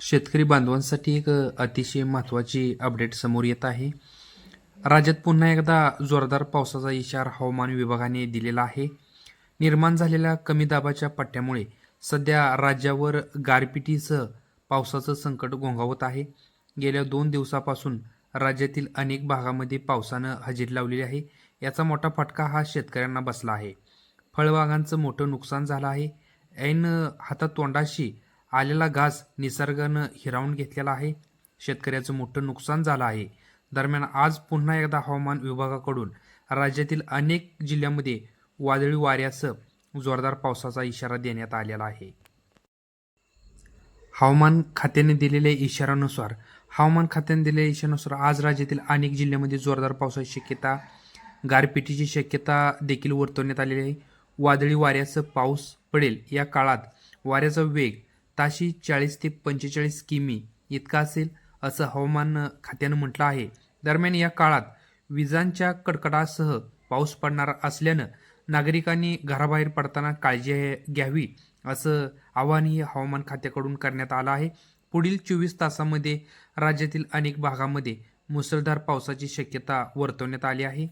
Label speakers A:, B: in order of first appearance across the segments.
A: शेतकरी बांधवांसाठी एक अतिशय महत्त्वाची अपडेट समोर येत आहे. राज्यात पुन्हा एकदा जोरदार पावसाचा इशारा हवामान विभागाने दिलेला आहे. निर्माण झालेल्या कमी दाबाच्या पट्ट्यामुळे सध्या राज्यावर गारपिटीसह पावसाचं संकट घोंगावत आहे. गेल्या दोन दिवसापासून राज्यातील अनेक भागामध्ये पावसानं हजेरी लावलेली आहे. याचा मोठा फटका हा शेतकऱ्यांना बसला आहे. फळबागांचं मोठं नुकसान झालं आहे. ऐन हातातोंडाशी आलेला घास निसर्गानं हिरावून घेतलेला आहे. शेतकऱ्याचं मोठं नुकसान झालं आहे. दरम्यान आज पुन्हा एकदा हवामान विभागाकडून राज्यातील अनेक जिल्ह्यांमध्ये वादळी वाऱ्यासह जोरदार पावसाचा इशारा देण्यात आलेला आहे. हवामान खात्याने दिलेल्या इशाऱ्यानुसार हवामान खात्याने दिलेल्या इशाऱ्यानुसार आज राज्यातील अनेक जिल्ह्यांमध्ये जोरदार पावसाची शक्यता गारपिटीची शक्यता देखील वर्तवण्यात आलेली आहे. वादळी वाऱ्याचं पाऊस पडेल या काळात वाऱ्याचा वेग ताशी चाळीस ते पंचेचाळीस किमी इतका असेल असं हवामान खात्यानं म्हटलं आहे. दरम्यान या काळात विजांच्या कडकडासह पाऊस पडणार असल्यानं नागरिकांनी घराबाहेर पडताना काळजी घ्यावी असं आवाहनही हवामान खात्याकडून करण्यात आलं आहे. पुढील चोवीस तासामध्ये राज्यातील अनेक भागामध्ये मुसळधार पावसाची शक्यता वर्तवण्यात आली आहे.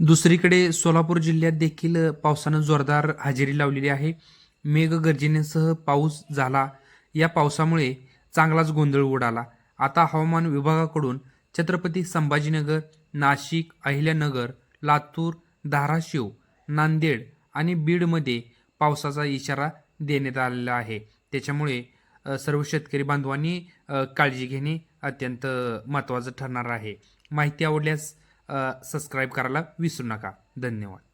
A: दुसरीकडे सोलापूर जिल्ह्यात देखील पावसानं जोरदार हजेरी लावलेली आहे. मेघगर्जनेसह पाऊस झाला. या पावसामुळे चांगलाच गोंधळ उडाला. आता हवामान विभागाकडून छत्रपती संभाजीनगर नाशिक अहिल्यानगर लातूर धाराशिव नांदेड आणि बीडमध्ये पावसाचा इशारा देण्यात आलेला आहे. त्याच्यामुळे सर्व शेतकरी बांधवांनी काळजी घेणे अत्यंत महत्त्वाचं ठरणार आहे. माहिती आवडल्यास सबस्क्राईब करायला विसरू नका. धन्यवाद.